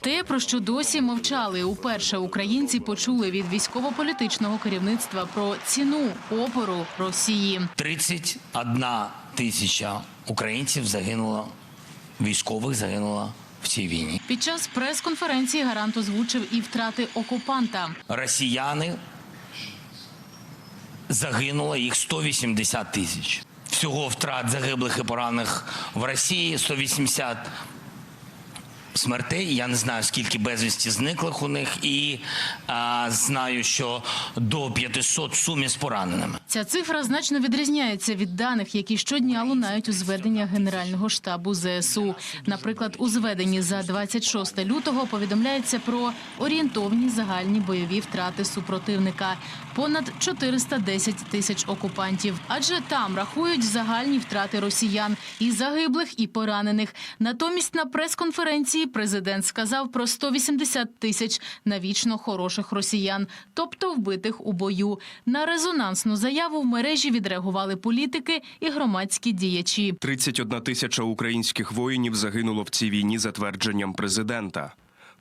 Те, про що досі мовчали, уперше українці почули від військово-політичного керівництва про ціну опору Росії. 31 тисяча українців загинуло, військових загинуло в цій війні. Під час прес-конференції гарант озвучив і втрати окупанта. Росіяни загинуло їх 180 тисяч. Всього втрат загиблих і поранених в Росії 180 смертей. Я не знаю, скільки безвісті зниклих у них, і а, знаю, що до 500 сумі з пораненими. Ця цифра значно відрізняється від даних, які щодня лунають у зведення Генерального штабу ЗСУ. Наприклад, у зведенні за 26 лютого повідомляється про орієнтовні загальні бойові втрати супротивника понад 410 тисяч окупантів. Адже там рахують загальні втрати росіян і загиблих, і поранених. Натомість на прес-конференції президент сказав про 180 тисяч навічно хороших росіян, тобто вбитих у бою. На резонансну заяву в мережі відреагували політики і громадські діячі. 31 тисяча українських воїнів загинуло в цій війні за твердженням президента.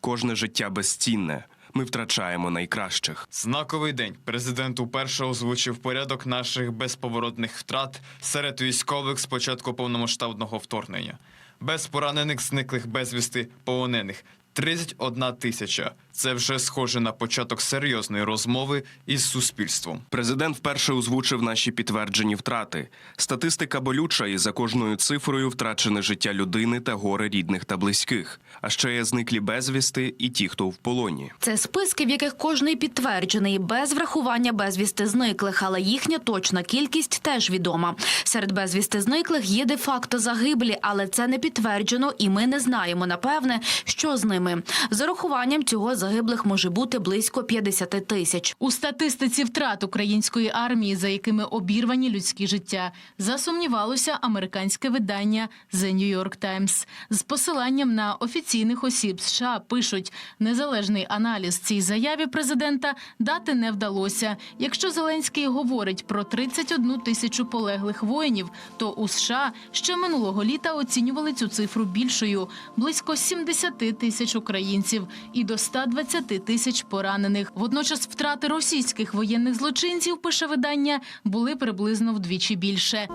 Кожне життя безцінне. Ми втрачаємо найкращих. Знаковий день. Президент уперше озвучив порядок наших безповоротних втрат серед військових з початку повномасштабного вторгнення. Без поранених, зниклих безвісти, полонених. 31 тисяча. Це вже схоже на початок серйозної розмови із суспільством. Президент вперше озвучив наші підтверджені втрати. Статистика болюча, і за кожною цифрою втрачене життя людини та горе рідних та близьких. А ще є зниклі безвісти і ті, хто в полоні. Це списки, в яких кожний підтверджений без врахування безвісти зниклих, але їхня точна кількість теж відома. Серед безвісти зниклих є де-факто загиблі, але це не підтверджено, і ми не знаємо напевне, що з ними. З урахуванням цього загиблих може бути близько 50 тисяч. У статистиці втрат української армії, за якими обірвані людські життя, засумнівалося американське видання The New York Times. З посиланням на офіційних осіб США пишуть, незалежний аналіз цій заяві президента дати не вдалося. Якщо Зеленський говорить про 31 тисячу полеглих воїнів, то у США ще минулого літа оцінювали цю цифру більшою близько 70 тисяч українців і до 120 тисяч поранених. Водночас втрати російських воєнних злочинців, пише видання, були приблизно вдвічі більше.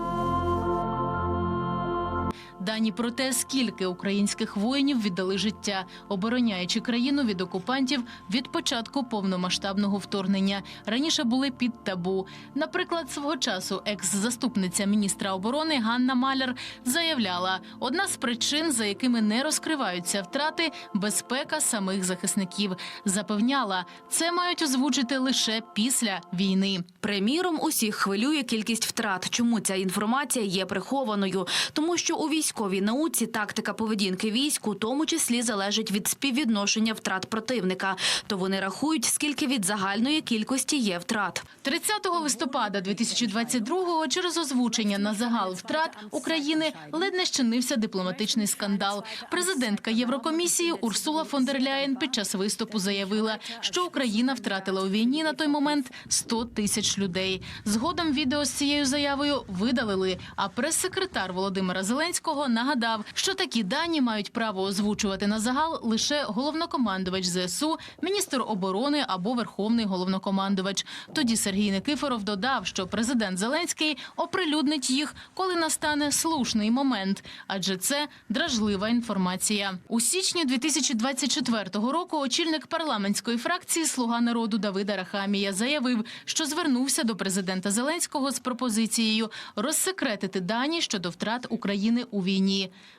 Дані про те, скільки українських воїнів віддали життя, обороняючи країну від окупантів від початку повномасштабного вторгнення. Раніше були під табу. Наприклад, свого часу екс-заступниця міністра оборони Ганна Маляр заявляла, одна з причин, за якими не розкриваються втрати, безпека самих захисників. Запевняла, це мають озвучити лише після війни. Приміром, усіх хвилює кількість втрат. Чому ця інформація є прихованою? Тому що у військовій науці тактика поведінки військ у тому числі залежить від співвідношення втрат противника. То вони рахують, скільки від загальної кількості є втрат. 30 листопада 2022-го через озвучення на загал втрат України ледь не щинився дипломатичний скандал. Президентка Єврокомісії Урсула фон дер Ляєн під час виступу заявила, що Україна втратила у війні на той момент 100 тисяч людей. Згодом відео з цією заявою видалили. А прес-секретар Володимира Зеленського нагадав, що такі дані мають право озвучувати на загал лише головнокомандувач ЗСУ, міністр оборони або верховний головнокомандувач. Тоді Сергій Никифоров додав, що президент Зеленський оприлюднить їх, коли настане слушний момент, адже це дражлива інформація. У січні 2024 року очільник парламентської фракції Слуга народу Давида Рахамія заявив, що звернувся до президента Зеленського з пропозицією розсекретити дані щодо втрат України у війні.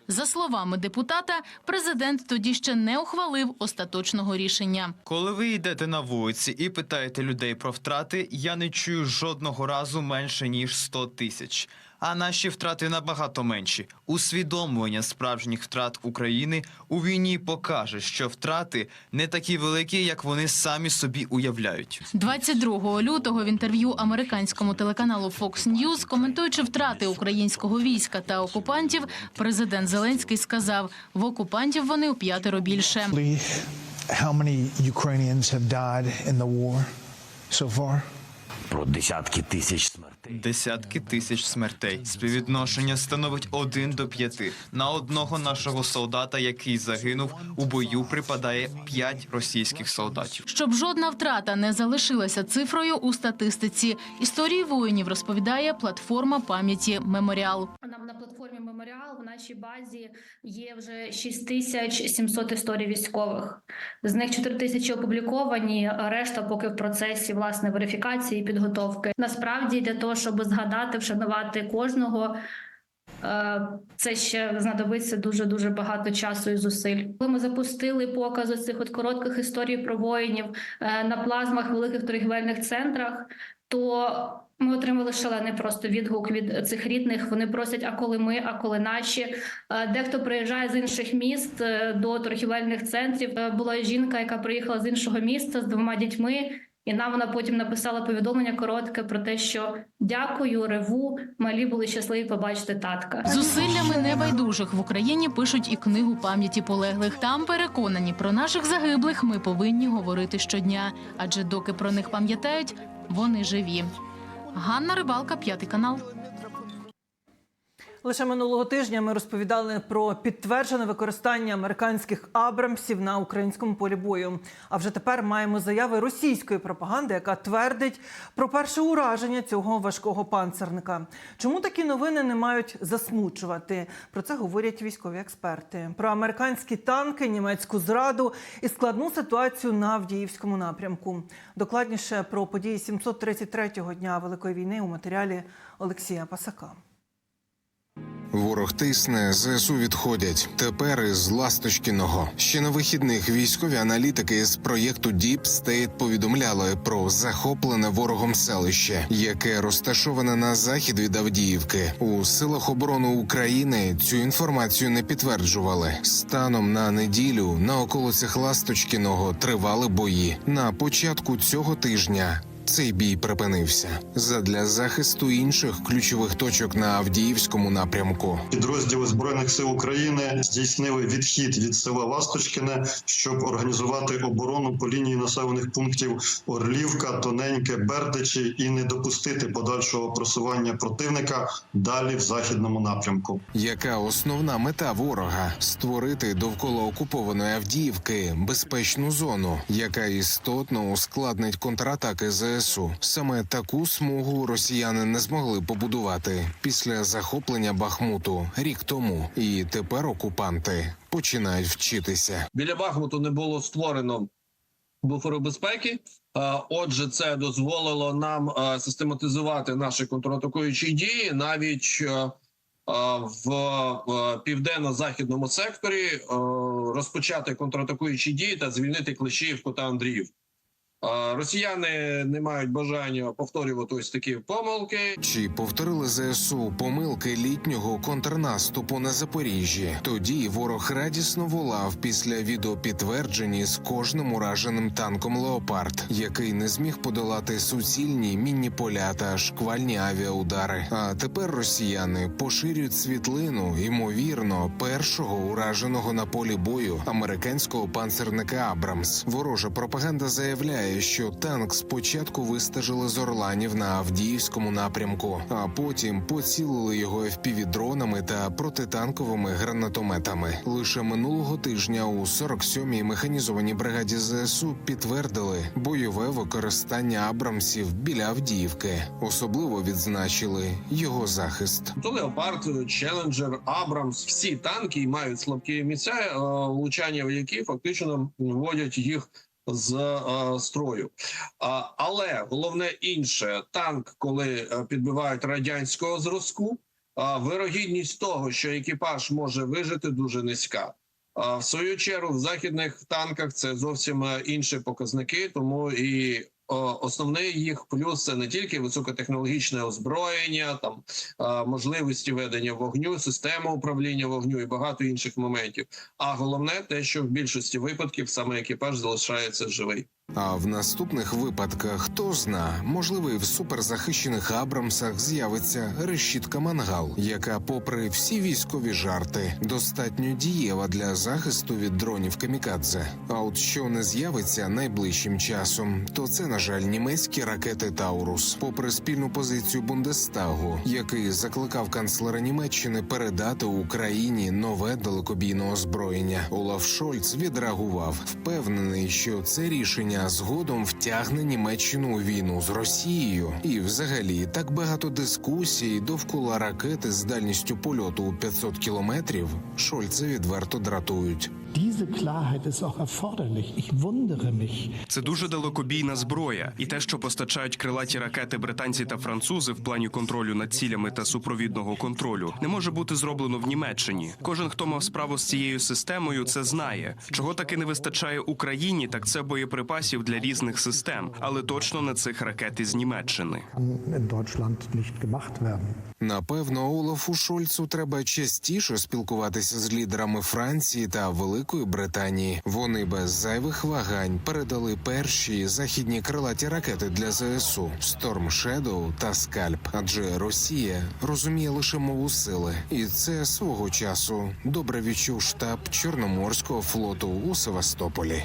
За словами депутата, президент тоді ще не ухвалив остаточного рішення. Коли ви йдете на вулиці і питаєте людей про втрати, я не чую жодного разу менше ніж 100 тисяч. А наші втрати набагато менші. Усвідомлення справжніх втрат України у війні покаже, що втрати не такі великі, як вони самі собі уявляють. 22 лютого в інтерв'ю американському телеканалу Fox News, коментуючи втрати українського війська та окупантів, президент Зеленський сказав: в окупантів вони у п'ятеро більше. How many Ukrainians have died in the war so far? Про десятки тисяч смертей. Десятки тисяч смертей. Співвідношення становить один до п'яти. На одного нашого солдата, який загинув, у бою припадає п'ять російських солдатів. Щоб жодна втрата не залишилася цифрою у статистиці. Історії воїнів розповідає платформа пам'яті Меморіал. Меморіал в нашій базі є вже 6700 історій військових. З них 4000 опубліковані, решта поки в процесі власне верифікації і підготовки. Насправді для того, щоб згадати, вшанувати кожного. Е, Це ще знадобиться дуже дуже багато часу і зусиль. Коли ми запустили показ цих от коротких історій про воїнів е, на плазмах великих торгівельних центрах, то ми отримали шалений просто відгук від цих рідних. Вони просять, а коли ми, а коли наші. Е, Дехто приїжджає з інших міст до торгівельних центрів. Була жінка, яка приїхала з іншого міста з двома дітьми. І нам вона потім написала повідомлення коротке про те, що дякую, реву, малі були щасливі побачити татка. Зусиллями небайдужих в Україні пишуть і книгу пам'яті полеглих. Там переконані про наших загиблих ми повинні говорити щодня, адже доки про них пам'ятають, вони живі. Ганна Рибалка, п'ятий канал. Лише минулого тижня ми розповідали про підтверджене використання американських абрамсів на українському полі бою. А вже тепер маємо заяви російської пропаганди, яка твердить про перше ураження цього важкого панцерника. Чому такі новини не мають засмучувати? Про це говорять військові експерти. Про американські танки, німецьку зраду і складну ситуацію на Авдіївському напрямку. Докладніше про події 733-го дня Великої війни у матеріалі Олексія Пасака. Ворог тисне, ЗСУ відходять. Тепер із Ласточкіного. Ще на вихідних військові аналітики з проєкту Deep State повідомляли про захоплене ворогом селище, яке розташоване на захід від Авдіївки. У силах оборони України цю інформацію не підтверджували. Станом на неділю на околицях Ласточкіного тривали бої. На початку цього тижня цей бій припинився задля захисту інших ключових точок на Авдіївському напрямку. Підрозділи збройних сил України здійснили відхід від села Ласточкине, щоб організувати оборону по лінії населених пунктів Орлівка, Тоненьке, Бердичі і не допустити подальшого просування противника далі в західному напрямку. Яка основна мета ворога створити довкола окупованої Авдіївки безпечну зону, яка істотно ускладнить контратаки ЗСУ. Саме таку смугу росіяни не змогли побудувати після захоплення Бахмуту рік тому, і тепер окупанти починають вчитися. біля Бахмуту не було створено буферу безпеки. Отже, це дозволило нам систематизувати наші контратакуючі дії навіть в південно-західному секторі, розпочати контратакуючі дії та звільнити Клещіївку та Андріївку. Росіяни не мають бажання повторювати ось такі помилки. Чи повторили ЗСУ помилки літнього контрнаступу на Запоріжжі? Тоді ворог радісно волав після відеопідтверджень з кожним ураженим танком Леопард, який не зміг подолати суцільні мінні поля та шквальні авіаудари. А тепер росіяни поширюють світлину, ймовірно, першого ураженого на полі бою американського панцерника Абрамс. Ворожа пропаганда заявляє, що танк спочатку вистежили з орланів на Авдіївському напрямку, а потім поцілили його FPV-дронами та протитанковими гранатометами. Лише минулого тижня у 47-й механізованій бригаді ЗСУ підтвердили бойове використання Абрамсів біля Авдіївки. Особливо відзначили його захист. То Леопард, Челенджер, Абрамс, всі танки мають слабкі місця, е, влучання в які фактично вводять їх з е, строю. А, але головне інше, танк, коли е, підбивають радянського зразку, а вирогідність того, що екіпаж може вижити, дуже низька. А в свою чергу в західних танках це зовсім е, інші показники, тому і основний їх плюс це не тільки високотехнологічне озброєння, там е, можливості ведення вогню, система управління вогню і багато інших моментів. А головне те, що в більшості випадків саме екіпаж залишається живий. А в наступних випадках хто зна, можливо, і в суперзахищених Абрамсах з'явиться решітка мангал, яка, попри всі військові жарти, достатньо дієва для захисту від дронів камікадзе. А от що не з'явиться найближчим часом, то це, на жаль, німецькі ракети Таурус, попри спільну позицію Бундестагу, який закликав канцлера Німеччини передати Україні нове далекобійне озброєння. Олаф Шольц відреагував, впевнений, що це рішення згодом втягне Німеччину у війну з Росією. І, взагалі, так багато дискусій довкола ракети з дальністю польоту у 500 кілометрів Шольца відверто дратують. Diese Klarheit ist auch erforderlich. Ich wundere mich, Це дуже далекобійна зброя, і те, що постачають крилаті ракети британці та французи в плані контролю над цілями та супровідного контролю, не може бути зроблено в Німеччині. Кожен, хто мав справу з цією системою, це знає. Чого таки не вистачає Україні, так це боєприпасів для різних систем, але точно не цих ракет із Німеччини. Deutschland nicht gemacht werden. Напевно, Олафу Шольцу треба частіше спілкуватися з лідерами Франції та Великої Британії. Вони без зайвих вагань передали перші західні крилаті ракети для ЗСУ Storm Shadow та Скальп. Адже Росія розуміє лише мову сили, і це свого часу добре відчув штаб Чорноморського флоту у Севастополі.